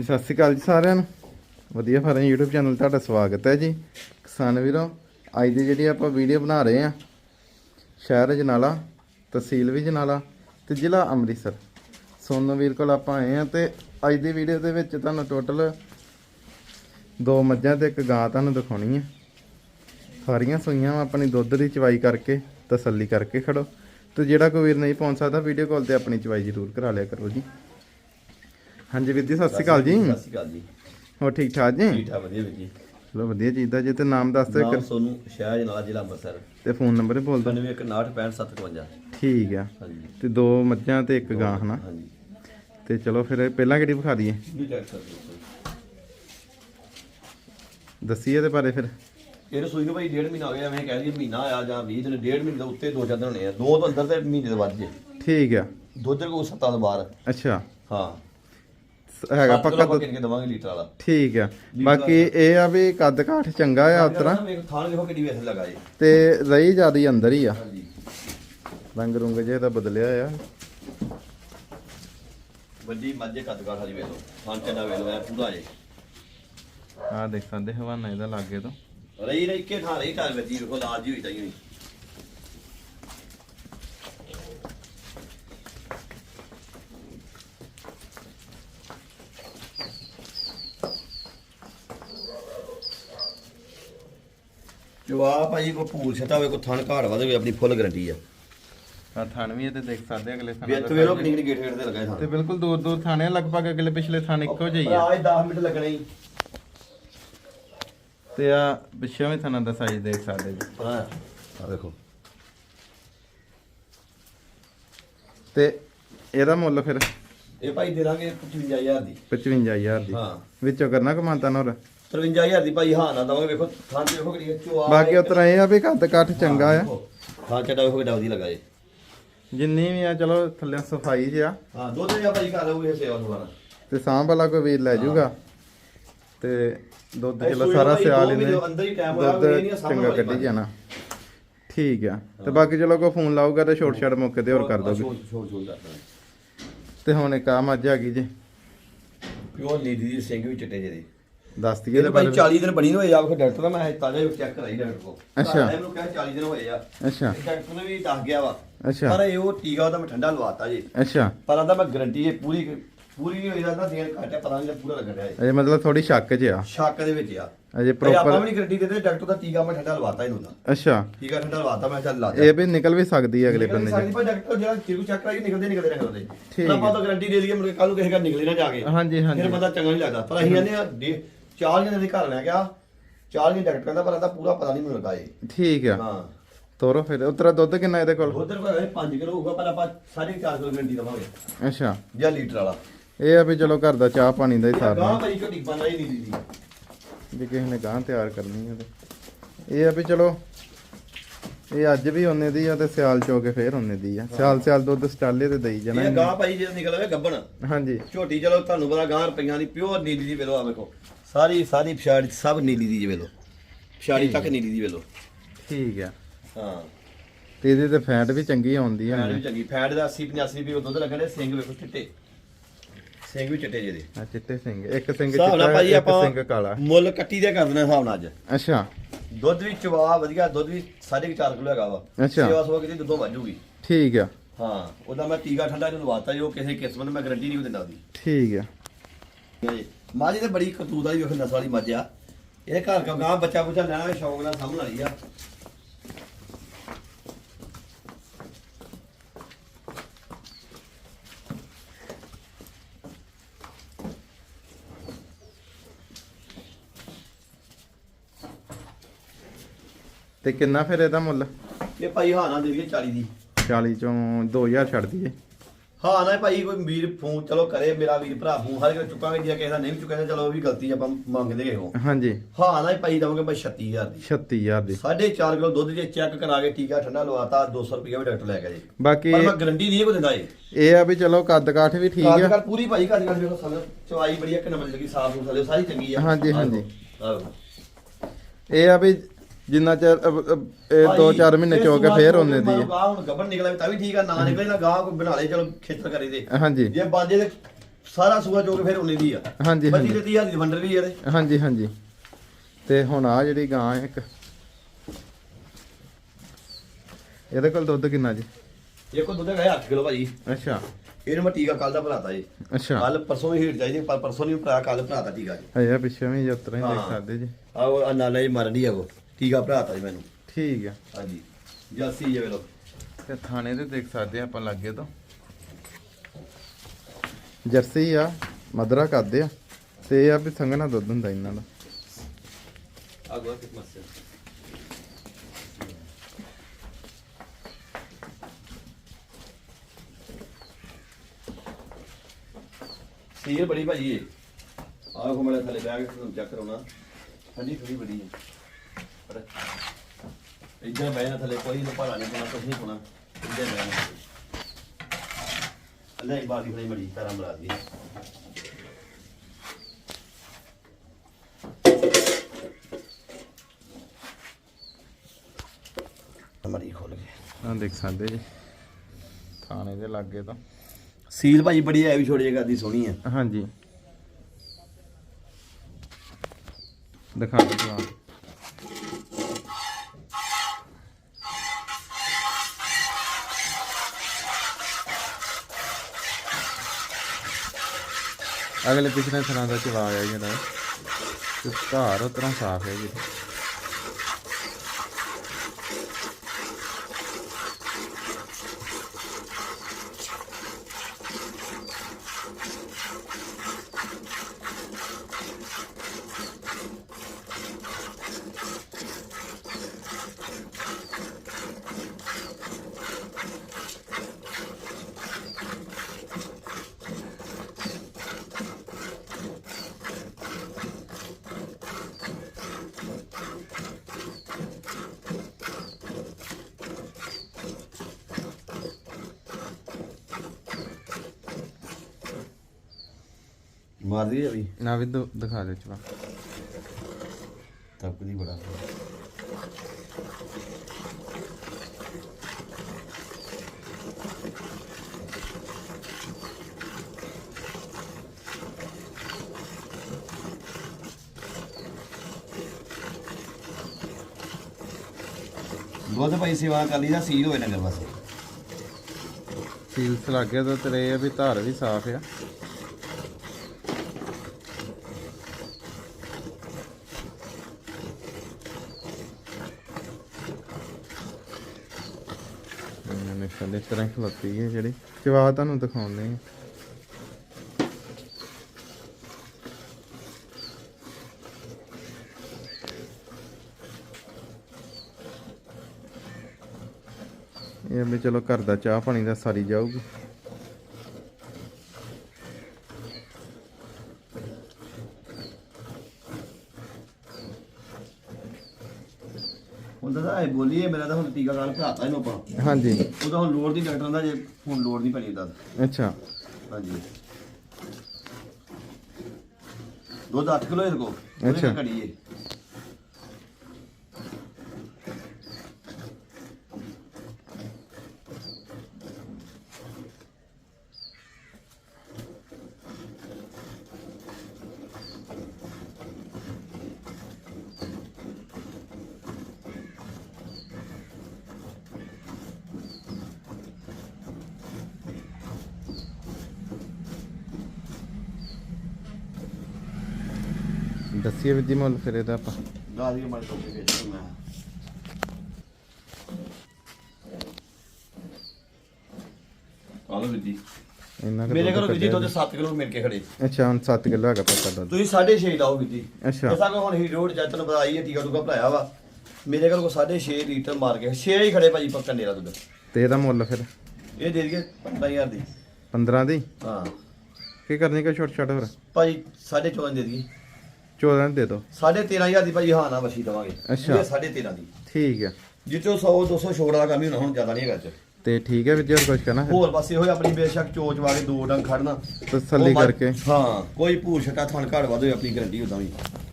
ਜੀ, ਸਤਿ ਸ਼੍ਰੀ ਅਕਾਲ ਜੀ ਸਾਰਿਆਂ ਨੂੰ। ਵਧੀਆ ਫਾਰਮ YouTube ਚੈਨਲ ਤੁਹਾਡਾ ਸਵਾਗਤ ਹੈ ਜੀ। ਕਿਸਾਨ ਵੀਰੋ, ਅੱਜ ਦੀ ਜਿਹੜੀ ਆਪਾਂ ਵੀਡੀਓ ਬਣਾ ਰਹੇ ਆ ਸ਼ਹਿਰ ਜਨਾਲਾ, ਤਹਿਸੀਲ ਵੀ ਜਨਾਲਾ ਤੇ ਜ਼ਿਲ੍ਹਾ ਅੰਮ੍ਰਿਤਸਰ। ਸੋਨੂ ਵੀਰ ਕੋਲ ਆਪਾਂ ਆਏ ਆ ਤੇ ਅੱਜ ਦੀ ਵੀਡੀਓ ਦੇ ਵਿੱਚ ਤੁਹਾਨੂੰ ਟੋਟਲ ਦੋ ਮੱਝਾਂ ਤੇ ਇੱਕ ਗਾਂ ਤੁਹਾਨੂੰ ਦਿਖਾਉਣੀ ਹੈ। ਸਾਰੀਆਂ ਸੂਈਆਂ ਵਾਂ, ਆਪਣੀ ਦੁੱਧ ਦੀ ਚਵਾਈ ਕਰਕੇ, ਤਸੱਲੀ ਕਰਕੇ ਖੜੋ। ਤੇ ਜਿਹੜਾ ਕੋਈ ਵੀਰ ਨਹੀਂ ਪਹੁੰਚ ਸਕਦਾ ਵੀਡੀਓ ਕਾਲ ਤੇ ਆਪਣੀ ਚਵਾਈ ਜ਼ਰੂਰ ਕਰਾ ਲਿਆ ਕਰੋ ਜੀ। ਹਾਂਜੀ ਵੀਰ ਜੀ ਸਤਿ ਸ਼੍ਰੀ ਅਕਾਲ ਜੀ। ਸਤਿ ਸ਼੍ਰੀ ਅਕਾਲ ਜੀ। ਹੋਰ ਠੀਕ ਠਾਕ ਜੀ? ਠੀਕ ਠਾਕ ਵਧੀਆ ਵੀਰ ਜੀ। ਚਲੋ ਵਧੀਆ ਚੀਜ਼ ਜੀ ਤੇ ਨਾਮ ਦੱਸ ਦਿਓ ਨਾਮ ਸੋਨੂੰ ਸ਼ਹਿਰ ਜਨਾਲਾ ਜ਼ਿਲ੍ਹਾ ਅੰਮ੍ਰਿਤਸਰ। ਤੇ ਫੋਨ ਨੰਬਰ ਬੋਲ ਦਿਓ। 916565 ਠੀਕ ਆ। ਤੇ ਦੋ ਮੱਝਾਂ ਤੇ ਇੱਕ ਗਾਂ ਹਨਾ? ਹਾਂਜੀ। ਤੇ ਚਲੋ ਫਿਰ ਪਹਿਲਾਂ ਕਿਹੜੀ ਵਿਖਾ ਦਈਏ? ਦੱਸੀਏ ਇਹਦੇ ਬਾਰੇ ਫਿਰ। ਇਹ ਰਸੋਈ ਨੂੰ ਭਾਈ ਡੇਢ ਮਹੀਨਾ ਹੋ ਗਿਆ ਐਵੇਂ ਕਹਿ ਦਈਏ ਮਹੀਨਾ ਆਇਆ ਜਾਂ 20 ਦਿਨ ਡੇਢ ਮਹੀਨੇ ਦੇ ਉੱਤੇ ਦੋ ਚਾਰ ਦਿਨ ਹੋਣੇ ਆ। ਦੋ ਤੋਂ ਅੰਦਰ ਤੇ ਮਹੀਨੇ ਦੇ ਵੱਧ ਜੇ। ਠੀਕ ਆ। ਦੁੱਧ ਕੋ ਸੱਤਾਂ ਤੋਂ ਬਾਹਰ। ਅੱਛਾ। ਹਾਂ। ਹੈਗਾ ਪੱਕਾ ਦੁੱਧ। ਕਿੰਨ ਦਵਾਂਗੇ ਲੀਟਰ ਵਾਲਾ। ਠੀਕ ਆ। ਬਾਕੀ ਇਹ ਆ ਵੀ ਕੱਦ ਕਾਠ ਚੰਗਾ ਆ ਉਤਰਾ। ਥਾਣ ਦੇਖੋ ਕਿੰਨੀ ਵੇਸ ਲਗਾਏ ਤੇ ਰਹੀ ਜਿਆਦੀ ਅੰਦਰ ਹੀ ਆ। ਰੰਗ ਰੁੰਗ ਜੇ ਤਾਂ ਬਦਲਿਆ ਆ। ਵੱਡੀ ਮੱਝੇ ਕੱਦ ਕਾਠ ਵਾਲੀ ਵੇਖ ਲਓ। ਥਾਣ ਚੰਨਾ ਵੇਖ ਲਓ ਐ ਪੂਰਾ ਜੇ। ਆ ਦੇਖ ਸਕਦੇ ਹਵਾਨਾ ਇਹਦਾ ਲਾਗੇ ਤੋਂ। ਰਹੀ ਰਹੀ ਕੇ ਥਾਂ ਰਹੀ ਘਰ ਵੱਜੀ ਵੇਖੋ ਲਾਲ ਜੀ ਹੋਈ ਤਾਂ ਹੀ ਹੋਈ। ਜੋ ਆ ਭਾਈ ਕੋ ਭੂਲ ਛਟਾ ਹੋਵੇ ਕੋ ਥਣ ਘਾੜ ਵਾਦੇ ਆਪਣੀ ਫੁੱਲ ਗਰੰਟੀ ਆ। ਆ ਥਣ ਵੀ ਇਹਦੇ ਦੇਖ ਸਕਦੇ ਅਗਲੇ ਥਣ ਵੇਤ ਵੇਲੋ ਕਿੰਨੀ ਕਿੰਨੀ ਗੇਟ ਗੇਟ ਤੇ ਲਗਾਏ ਤੇ ਥਣ ਬਿਲਕੁਲ ਦੂਰ ਦੂਰ ਥਾਣੇ ਆ, ਲਗਭਗ ਅਗਲੇ ਪਿਛਲੇ ਥਾਣੇ ਇੱਕੋ ਜਿਹੇ ਹੀ ਆ। ਭਰਾ ਇਹ 10 ਮਿੰਟ ਲੱਗਣੇ ਹੀ। ਤੇ ਆ ਪਿੱਛੇ ਵੀ ਥਾਣਾ ਦਾ ਸਾਈਜ਼ ਦੇਖ ਸਕਦੇ ਜੀ। ਹਾਂ ਆ ਦੇਖੋ ਤੇ ਇਹਦਾ ਮੁੱਲ ਫਿਰ? ਇਹ ਭਾਈ ਦੇ ਦਾਂਗੇ 55000 ਦੀ। 55000 ਦੀ। ਹਾਂ। ਵਿੱਚੋਂ ਕਰਨਾ ਕਮਾਂਤਾ ਨੋਰ 53000 ਦੀ ਭਾਈ ਹਾਂ ਨਾ ਦਵਾਂਗੇ ਵੇਖੋ ਥਾਂ ਤੇ ਵੇਖੋ ਕਿਹੜੀ ਚੋ ਆ ਬਾਕੀ ਉਤਰਾ ਇਹ ਆ ਵੀ ਕੱਦ ਕਾਠ ਚੰਗਾ ਆ। ਹਾਂ ਚਟਾ ਵੇਖੋ ਕਿੱਡਾ ਵਧੀਆ ਲਗਾਏ ਜਿੰਨੀ ਵੀ ਆ ਚਲੋ ਥੱਲੇ ਸਫ਼ਾਈ ਜਿ ਆ ਹਾਂ ਦੁੱਧ ਜਾਂ ਭਾਈ ਘਰ ਆਊਗੇ ਸੇਵਾ ਦੁਬਾਰਾ ਤੇ ਸਾਂਭ ਵਾਲਾ ਕੋਈ ਵੀਰ ਲੈ ਜਾਊਗਾ ਤੇ ਦੁੱਧ ਚਲੋ ਸਾਰਾ ਸਿਆਲ ਦੋ ਇਹਨੇ ਦੁੱਧ ਚੰਗਾ ਕੱਢੀ ਜਾਣਾ। ਠੀਕ ਆ। ਤੇ ਬਾਕੀ ਚਲੋ ਕੋਈ ਫੋਨ ਲਾਊਗਾ ਤੇ ਛੋਟ ਛਾੜ ਮੌਕੇ ਤੇ ਹੋਰ ਕਰ ਦੋਗੇ। ਤੇ ਹੁਣ ਇੱਕ ਆ ਮੱਝ ਆ ਗਈ ਜੀ। ਪਿਓਰ ਨੀਲੀ ਦੀ ਸਿੰਘ ਵੀ ਚਿੱਟੇ ਜਿਹੇ ਦੇ। ਦੱਸ ਦਈਏ ਇਹ ਭਾਈ ਬਾਰੇ। 40 ਦਿਨ ਬਣੀ ਹੋਏ ਆ ਵੇਖੋ ਡਾਕਟਰ ਦਾ ਮੈਂ ਤਾਜ਼ਾ ਚੈੱਕ ਕਰਾਈ ਡਾਕਟਰ ਕੋ ਅੱਛਾ। ਇਹਨੂੰ ਕਿਹਾ 40 ਦਿਨ ਹੋਏ ਆ। ਅੱਛਾ। ਇਹ ਡਾਕਟਰ ਨੇ ਵੀ ਦੱਸ ਗਿਆ ਵਾ। ਅੱਛਾ। ਪਰ ਇਹ ਉਹ ਟੀਕਾ ਉਹਦਾ ਮੈਂ ਠੰਡਾ ਲਵਾਤਾ ਜੀ। ਅੱਛਾ। ਪਰ ਆਂਦਾ ਮੈਂ ਗਾਰੰਟੀ ਹੈ ਪੂਰੀ ਪੂਰੀ ਹੋਈ ਜਾਂਦਾ ਦੇਣ ਘੱਟ ਹੈ ਪਤਾ ਨਹੀਂ ਪੂਰਾ ਲੱਗ ਰਿਹਾ ਹੈ ਇਹ ਮਤਲਬ ਥੋੜੀ ਸ਼ੱਕ ਜਿ ਆ। ਸ਼ੱਕ ਦੇ ਵਿੱਚ ਆ। ਅਜੇ ਭਾਈ ਆਪਾਂ ਪ੍ਰੋਪਰ ਵੀ ਨਹੀਂ ਗਾਰੰਟੀ ਦਿੰਦੇ ਡਾਕਟਰ ਦਾ ਟੀਕਾ ਮੈਂ ਠੰਡਾ ਲਵਾਤਾ ਇਹਨੂੰ ਤਾਂ। ਅੱਛਾ। ਟੀਕਾ ਠੰਡਾ ਲਵਾਤਾ ਮੈਂ ਚੱਲ ਲਾ ਦੇ ਇਹ ਵੀ ਨਿਕਲ ਵੀ ਸਕਦੀ ਹੈ ਅਗਲੇ ਬੰਦੇ ਸਾਡੀ ਚ ਭਾਈ ਡਾਕਟਰ ਜਿਹੜਾ ਚਿਰੂ ਚੱਕ ਕਰਾਈ ਨਿਕਲਦੇ ਨਿਕਲਦੇ ਨਿਕਲਦੇ। ਠੀਕ ਪਰ ਆਪਾਂ ਤਾਂ ਗਾਰੰਟੀ ਦੇ ਦਈਏ ਮੁੜ ਕੱਲ ਨੂੰ ਕਿਸੇ ਘਰ ਨਿਕਲੇ ਨਾ ਜਾ ਕੇ। ਹਾਂਜੀ ਹਾਂਜੀ। ਫਿਰ ਬੰਦਾ ਚੰਗਾ ਨਹੀਂ ਲੱਗਦਾ। ਪਰ ਅਸੀਂ ਕਹਿੰਦੇ ਆ ਚਾਰ ਜਣੇ ਦੇ ਘਰ ਲੈ ਗਿਆ। ਚਾਰ ਜਣੇ ਡਾਕਟਰ ਕਹਿੰਦਾ ਪਰ ਇਹਦਾ ਪੂਰਾ ਪਤਾ ਨਹੀਂ ਮੈਨੂੰ ਲੱਗਾ ਇਹ। ਠੀਕ ਆ। ਹਾਂ। ਤੋਰੋ ਫਿਰ ਉਤਰਾ ਦੁੱਧ ਕਿੰਨਾ ਇਹਦੇ ਕੋਲ? ਉਧਰ ਭਾਵੇਂ 5 ਕਿਲੋ ਹੋਊਗਾ ਪਰ ਆਪਾਂ 4.5 ਕਿਲੋ ਗਰੰਟੀ ਦਵਾਂਗੇ। ਅੱਛਾ। ਜਾਂ ਲੀਟਰ ਵਾਲਾ। ਇਹ ਆ ਵੀ ਚਲੋ ਘਰ ਦਾ ਚਾਹ ਪਾਣੀ ਦਾ ਹੀ ਗਾਂ ਸਾਰਨਾ ਭਾਈ ਝੋਟੀ ਬੰਦਾ ਹੀ ਨਹੀਂ ਦੀਦੀ। ਜੇ ਕਿਸੇ ਨੇ ਗਾਂ ਤਿਆਰ ਕਰਨੀ ਹੈ ਤੇ। ਇਹ ਆ ਵੀ ਚਲੋ ਇਹ ਅੱਜ ਵੀ ਉਹਨੇ ਦੀ ਆ ਤੇ ਸਿਆਲ ਚੋ ਕੇ ਫੇਰ ਉਹਨੇ ਦੀ ਆ। ਸਿਆਲ ਸਿਆਲ ਦੁੱਧ ਸਟਾਲੇ ਤੇ ਦੇਈ ਜਾਣਾ ਇਹ ਗਾਂ ਭਾਈ ਜੇ ਨਿਕਲ ਆਵੇ ਗੱਬਣ। ਹਾਂਜੀ। ਝੋਟੀ ਚਲੋ ਤੁਹਾਨੂੰ ਪਤਾ ਗਾਂ ਰੁਪਈਆਂ ਦੀ ਪਿਓਰ ਨੀਲੀ ਦੀ ਵੇਲੋ ਆ ਵੇਖੋ। ਸਾਰੀ ਸਾਰੀ ਪਛਾੜੀ ਸਭ ਨੀਲੀ ਦੀ ਵੇਲੋ। ਪਛਾੜੀ ਤੱਕ ਨੀਲੀ ਦੀ ਵੇਲੋ। ਠੀਕ ਆ ਹਾਂ। ਤੇ ਇਹਦੇ ਤੇ ਫੈਟ ਵੀ ਚੰਗੀ ਆਉਂਦੀ ਫੈਟ ਵੀ ਹੈ ਚੰਗੀ। ਫੈਟ ਦਾ 80 85 ਵੀ ਦੁੱਧ ਲੱਗਣੇ ਸਿੰਘ ਵੇਖੋ ਚਿੱਟੇ। ਸਿੰਘ ਵੀ ਚਿੱਟੇ ਜਿਹੇ ਦੇ। ਆ ਚਿੱਟੇ ਸਿੰਘ ਇੱਕ ਸਿੰਘ ਹਿਸਾਬ ਨਾਲ ਚਿੱਟਾ ਭਾਜੀ ਇੱਕ ਆਪਾਂ ਸਿੰਘ ਕਾਲਾ। ਮੁੱਲ ਕੱਟੀ ਦੇ ਕਰ ਦੇਣਾ ਹਿਸਾਬ ਨਾਲ ਅੱਜ। ਅੱਛਾ। ਦੁੱਧ ਵੀ ਚਵਾ ਵਧੀਆ ਦੁੱਧ ਵੀ 4.5 ਕਿਲੋ ਹੈਗਾ ਵਾ। ਅੱਛਾ। ਸੇਵਾ ਸਵਾ ਕਿਤੇ ਦੁੱਧੋਂ ਵਾਜੂਗੀ ਠੀਕ ਆ। ਹਾਂ ਉਹਦਾ ਮੈਂ ਟੀਕਾ ਠੰਡਾ ਇਹਨੂੰ ਲਵਾਤਾ ਜੋ ਕਿਸੇ ਕਿਸਮ ਨੂੰ ਮੈਂ ਗਾਰੰਟੀ ਨਹੀਂ ਦਿੰਦਾ ਉਹਦੀ। ਠੀਕ ਆ। ਜੀ। ਤੇ ਬੜੀ ਕਰਤੂਤ ਵਾਲੀ ਵੇਖ ਨਸਲ ਵਾਲੀ ਮੱਝ। ਆ ਇਹ ਘਰ ਕਾ ਗਾਂ ਬੱਚਾ ਬੁੱਚਾ ਲੈਣਾ ਸ਼ੌਂਕ ਨਾਲ ਸਾਂਭਣ ਵਾਲੀ ਆ। ਤੇ ਕਿੰਨਾ ਫਿਰ ਇਹਦਾ ਮੁੱਲ? ਇਹ ਭਾਈ ਹਾਂ ਨਾ ਦੇ ਦਈਏ 40 ਦੀ। 40 ਚੋਂ 2000 ਛੱਡ ਦਈਏ। ਹਾਂ ਨਾ ਭਾਈ ਕੋਈ ਵੀਰ ਫੋਨ ਚਲੋ ਕਰੇ ਮੇਰਾ ਵੀਰ ਭਰਾ ਫੋਨ ਹਰ ਇੱਕ ਚੁੱਕਾਂਗੇ ਜੇ ਕਿਸੇ ਦਾ ਨਹੀਂ ਚੁੱਕਿਆ ਤਾਂ ਚਲੋ ਉਹ ਵੀ ਗਲਤੀ ਆਪਾਂ ਮੰਗਦੇ ਗਏ ਹੋ ਹਾਂਜੀ। ਹਾਂ ਨਾ ਭਾਈ ਦਵਾਂਗੇ ਭਾਈ 36000 ਦੀ। 36000 ਦੀ। 4.5 ਕਿਲੋ ਦੁੱਧ ਜੇ ਚੈੱਕ ਕਰਾ ਕੇ ਟੀਕਾ ਠੰਡਾ ਲਵਾਤਾ 200 ਰੁਪਏ ਵੀ ਡਾਕਟਰ ਲੈ ਗਿਆ ਜੀ ਬਾਕੀ ਪਰ ਮੈਂ ਗਰੰਟੀ ਨਹੀਂ ਕੋ ਦਿੰਦਾ ਇਹ। ਇਹ ਆ ਵੀ ਚਲੋ ਕੱਦ ਕਾਠ ਵੀ ਠੀਕ ਆ। ਕਰ ਪੂਰੀ ਭਾਈ ਕਾਜ ਕਰ ਵੇਖੋ ਸਾਨੂੰ ਚਵਾਈ ਬੜੀ ਇੱਕ ਨੰਬਰ ਲੱਗੀ ਸਾਫ਼ ਸੁਥਰੀ ਸਾਰੀ ਚੰਗੀ ਆ। ਹਾਂਜੀ, ਹਾਂਜੀ। ਆਹ। ਇਹ ਆ ਵੀ ਜਿੰਨਾ ਚਿਰ ਅ, ਅ, ਇਹ 2-4 ਮਹੀਨੇ ਚੋ ਕੇ ਫੇਰ ਉਹਨੇ ਦੀ ਨੂੰ ਗਾਹ ਹੁਣ ਗੱਬਰ ਨਿਕਲੇ ਤਾਂ ਵੀ ਠੀਕ ਆ ਨਾ ਨਿਕਲੇ ਨਾ ਗਾਹ ਕੋਈ ਬਣਾ ਲੇ ਚਲੋ ਖੇਤਰ ਕਰੀ ਦੇ ਹਾਂਜੀ। ਜੇ ਬਾਜੇ ਦੇ ਸਾਰਾ ਸੂਆ ਜੋ ਕੇ ਫਿਰ ਉਨੀ ਦੀ ਆ। ਹਾਂਜੀ ਹਾਂਜੀ। ਤੇ 30000 ਦੀ ਵੰਡਰ ਵੀ ਇਹਦੇ। ਹਾਂਜੀ ਹਾਂਜੀ। ਤੇ ਹੁਣ ਆ ਜਿਹੜੀ ਗਾਂ ਹੈ ਇੱਕ। ਇਹਦੇ ਕੋਲ ਦੁੱਧ ਕਿੰਨਾ ਜੀ? ਇਹ ਕੋ ਦੁੱਧ ਹੈਗਾ 8 ਕਿਲੋ ਭਾਜੀ। ਅੱਛਾ। ਇਹਨੂੰ ਮੈਂ ਟੀਕਾ ਕੱਲ ਦਾ ਭਰਾਤਾ ਜੀ। ਅੱਛਾ। ਕੱਲ ਪਰਸੋਂ ਵੀ ਹੀਟ ਚਾਹੀਦੀ ਪਰ ਪਰਸੋਂ ਨਹੀਂ ਭਰਾ ਕੱਲ ਭਰਾਤਾ ਟੀਕਾ ਜੀ। ਅਜਾ ਪਿੱਛੇ ਵੀ ਯਾਤਰਾ ਹੀ ਦੇਖ ਹਾਂ। ਸਕਦੇ ਜੀ। ਆ ਉਹ ਨਾਲੇ ਮਰਨ ਆ ਉਹ। ਟੀਕਾ ਭਰਾਤਾ ਜੀ ਮੈਨੂੰ? ਠੀਕ ਆ। ਹਾਂਜੀ। ਜਾਸੀ ਜੇ ਵੇਲੋ ਤੇ ਥਾਣੇ ਤੇ ਦੇਖ ਸਕਦੇ ਆ ਆਪਾਂ ਲੱਗੇ ਤੋਂ। ਜਰਸੀ ਆ ਮਦਰਾ ਕਰਦੇ ਆ ਤੇ ਇਹ ਆ ਵੀ ਸੰਘਣਾ ਦੁੱਧ ਹੁੰਦਾ ਇਹਨਾਂ ਦਾ। ਗੋ ਕਿਤ ਮਸਤ ਸੀਰ ਬੜੀ ਭਾਜੀ ਇਹ। ਆਹ ਕੋ ਮੇਰੇ ਥੱਲੇ ਬੈਗ ਤੁਹਾਨੂੰ ਚੈੱਕ ਕਰਾਉਣਾ। ਠੰਡੀ ਥੋੜੀ ਬੜੀ ਹੈ ਇੱਧਰ ਬਹਿ ਨਾ ਥੱਲੇ ਕੋਈ ਨਾ ਭਾਰਾ ਨਹੀਂ ਪਾਉਣਾ ਕੁਝ ਨਹੀਂ ਪਾਉਣਾ। ਇੱਧਰ ਬਹਿ ਨਾ ਅੱਲਾ ਇੱਕ ਬਾਦੀ ਬੜੀ ਬੜੀ ਤਰ੍ਹਾਂ ਬਣਾ ਦੀ ਮੜੀ ਖੋਲ ਕੇ। ਆ ਦੇਖ ਸਕਦੇ ਜੀ। ਥਾਣੇ ਦੇ ਲੱਗੇ ਤੋਂ। ਸੀਲ ਭਾਜੀ ਬੜੀ ਹੈ ਵੀ ਛੋੜੀ ਕਰਦੀ ਸੋਹਣੀ ਹੈ। ਹਾਂਜੀ। ਦਿਖਾ ਦਿਓ ਅਗਲੇ ਪਿਛਲੇ ਥਰਾਂ ਦਾ ਚਵਾ ਆ ਜਿਹੜਾ ਤੇ ਘਰ ਉਤਰਾ ਸਾਫ਼ ਹੈ ਜੀ। ਮਾਰਦੀ ਹੈ ਵੀ। ਨਾ ਵੀ ਦਿ- ਦਿਖਾ ਦਿਓ ਚਵਾ ਤਪਦੀ ਬੜਾ। ਦੁੱਧ ਭਾਈ ਸੇਵਾ ਕਰ ਲਈ ਦਾ ਸੀਲ ਹੋਏ ਨਗਰ ਬਸ। ਸੀਲਸ ਲੱਗ ਗਿਆ ਤਾਂ ਤੇਰੇ ਇਹ ਆ ਵੀ ਧਾਰ ਵੀ ਸਾਫ਼ ਆ। ਇਹਨੇ ਇਸ ਤਰ੍ਹਾਂ ਖਲੋਤੀ ਹੈ ਜਿਹੜੀ। ਚਵਾ ਤੁਹਾਨੂੰ ਦਿਖਾਉਂਦੇ ਆ। ਇਹ ਵੀ ਚਲੋ ਘਰ ਦਾ ਚਾਹ ਪਾਣੀ ਦਾ ਸਾਰੀ ਜਾਊਗੀ। ਹੁਣ ਤਾਂ ਇਹ ਬੋਲੀਏ ਮੇਰਾ ਤਾਂ ਹੁਣ ਟੀਕਾ ਕਾਲ ਭਰਾਤਾ ਇਹਨੂੰ ਆਪਾਂ। ਹਾਂਜੀ। ਉਹਦਾ ਹੁਣ ਲੋੜ ਨਹੀਂ ਡਾਕਟਰਾਂ ਦਾ ਜੇ ਹੁਣ ਲੋੜ ਨਹੀਂ ਪੈਣੀ ਦੱਸ ਅੱਛਾ। ਹਾਂਜੀ। ਦੁੱਧ 8 ਕਿਲੋ ਇਹਦੇ ਕੋ ਅੱਛਾ। ਘੜੀਏ। ਦੱਸੀਏ ਵੀ ਜੀ ਮੁੱਲ ਫਿਰ ਇਹਦਾ ਆਪਾਂ। ਗਾ ਦੀ ਮੜ ਤੋਂ ਵੇਚ ਮੈਂ। ਆਲੋ ਵੀਦੀ ਇੰਨਾ ਕੁ ਮੇਰੇ ਦੁੱਧ ਕੋਲ ਵੀਦੀ ਕੱਢਿਆ ਦੁੱਧ 7 ਕਿਲੋ ਮਿਲ ਕੇ ਖੜੇ। ਜੀ। ਅੱਛਾ ਹੁਣ 7 ਕਿਲੋ ਹੈਗਾ ਪੱਕਾ ਦੁੱਧ। ਤੁਸੀਂ 6.5 ਲਾਓ ਵੀਦੀ ਅੱਛਾ। ਐਸਾ ਕੋ ਹੁਣ ਹੀ ਰੋਡ ਜੱਟ ਨੂੰ ਬਤਾਈ ਹੈ ਟੀਕਾ ਟੂਕਾ ਭਰਾਇਆ ਵਾ। ਮੇਰੇ ਕੋਲ ਕੋ 6.5 ਲੀਟਰ ਮਾਰ ਕੇ 6 ਹੀ ਖੜੇ ਭਾਜੀ ਪੱਕਾ ਨੇਰਾ ਦੁੱਧ। ਤੇ ਇਹਦਾ ਮੁੱਲ ਫਿਰ? ਇਹ ਦੇ ਦਈਏ 15000 ਦੀ। 15 ਦੀ? ਹਾਂ। ਕੀ ਕਰਨੀ ਕੋ ਛੋਟ ਛੋਟ ਹੋਰ ਭਾਜੀ 14.5 ਦੇ ਦਈਏ। 14 ਦੇ ਦਿਓ 13500 ਦੀ ਭਾਜੀ ਹਾਂ ਨਾ ਵਸੀ ਦਵਾਂਗੇ। ਅੱਛਾ। 13.5 ਦੀ। ਠੀਕ ਹੈ। ਜਿੱਚੋ 100 200 ਛੋੜ ਦਾ ਕੰਮ ਹੀ ਹੋਣਾ ਹੁਣ ਜ਼ਿਆਦਾ ਨਹੀਂ ਹੈਗਾ ਇਹ 'ਚ ਤੇ ਠੀਕ ਹੈ ਵੀ ਜੀ ਹੋਰ ਕੁਝ ਕਰਨਾ ਫਿਰ? ਹੋਰ ਬਸ ਇਹੋ ਹੀ ਆਪਣੀ ਬੇਸ਼ੱਕ ਚੋਚ ਵਾ ਕੇ ਦੋ ਡੰਗ ਖੜਨਾ। ਤਸੱਲੀ ਉਹ ਕਰਕੇ। ਹਾਂ ਕੋਈ ਭੂਰ ਛਟਾ ਥਣ ਘੜ ਵਾਧੋ ਆਪਣੀ ਗਰੰਟੀ ਉਦਾਂ ਵੀ।